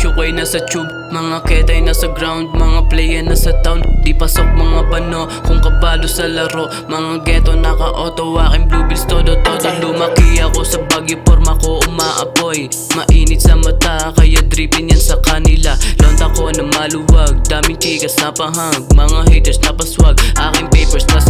syukay nasa tube. Mga ketay nasa ground, mga player nasa town. Di pasok mga bano, kung kabalo sa laro. Mga ghetto naka-auto, aking blue bills todo todo Lumaki ako sa bagyo, forma ko umaapoy. Mainit sa mata, kaya dripping yan sa kanila. Lonta ko na maluwag, daming chikas na pahag Mga haters na paswag, aking papers nasa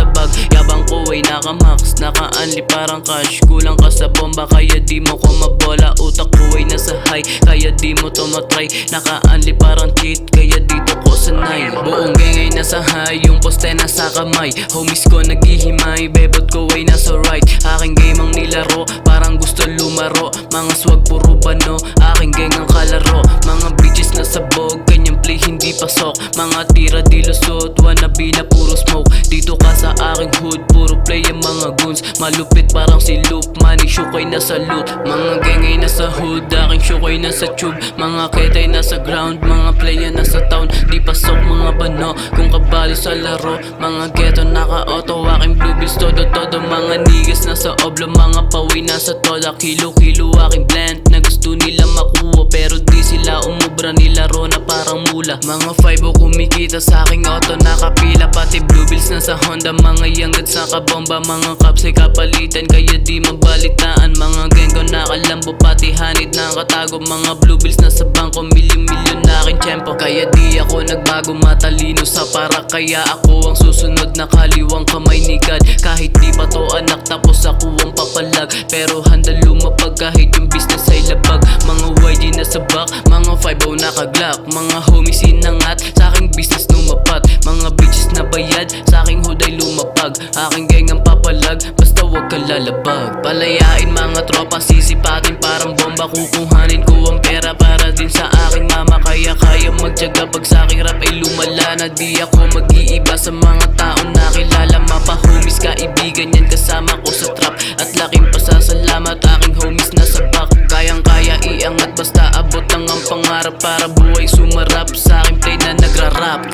naka-unli parang cash. Kulang ka sa bomba, kaya di mo ko mabola. Utak ko ay nasa high, kaya di mo to matry. Naka-unli parang cheat, kaya dito ko sanay. Buong gang ay nasa high, yung poste nasa kamay. Homies ko naghihimay, bebot ko ay nasa right. Aking game ang nilaro, parang gusto lumaro. Mga swag puro bano, aking gang ang kalaro. Mga bitches na sabog, kanyang play hindi pasok. Mga tira di lusot, wannabe na puro smoke. Dito Malupit parang si Loop, money syukay nasa loot. Mga gang ay nasa hood, aking syukay nasa tube. Mga ketay nasa ground, mga player nasa town pasok mga bano, kung kabali sa laro. Mga ghetto naka-auto, aking blue bills todo todo Mga niggas nasa oblo, mga paway nasa toda Kilo kilo aking blend, na gusto nila makuha Pero di sila umubra, nilaro na parang mula. Mga 5 kumikita sa aking auto, nakapila. Pati blue bills nasa Honda, mga youngats nakabomba Mga caps ay kapalitan, kaya di mabalitaan Mga gang ko nakalambo, pati hanit nakatago. Mga blue bills nasa bangko, milyon-milyon na aking tiyempo Kaya di ako nagbago, matalino sa para Kaya ako ang susunod na kaliwang kamay ni God. Kahit di pa to anak, tapos ako ang papalag. Pero handa lumapag kahit yung business ay labag. Mga YG na sa back, mga 5-0 nakaglock. Mga homies inangat, sa aking business lumapat. Mga bitches na bayad, sa aking hood ay lumapag. Aking gang ang papalag, basta wag ka lalabag Palayain mga tropa, sisipatin parang bomba. Kukuhanin ko ang pera para din sa aking magtyaga pag sa aking rap ay lumala na. Di ako mag-iiba sa mga taong nakilala. Mapa homies, kaibigan yan kasama ko sa trap. At laking pasasalamat aking homies na sa back. Kayang kaya iangat basta abot lang ang pangarap Para buhay sumarap sa aking play na nagrarap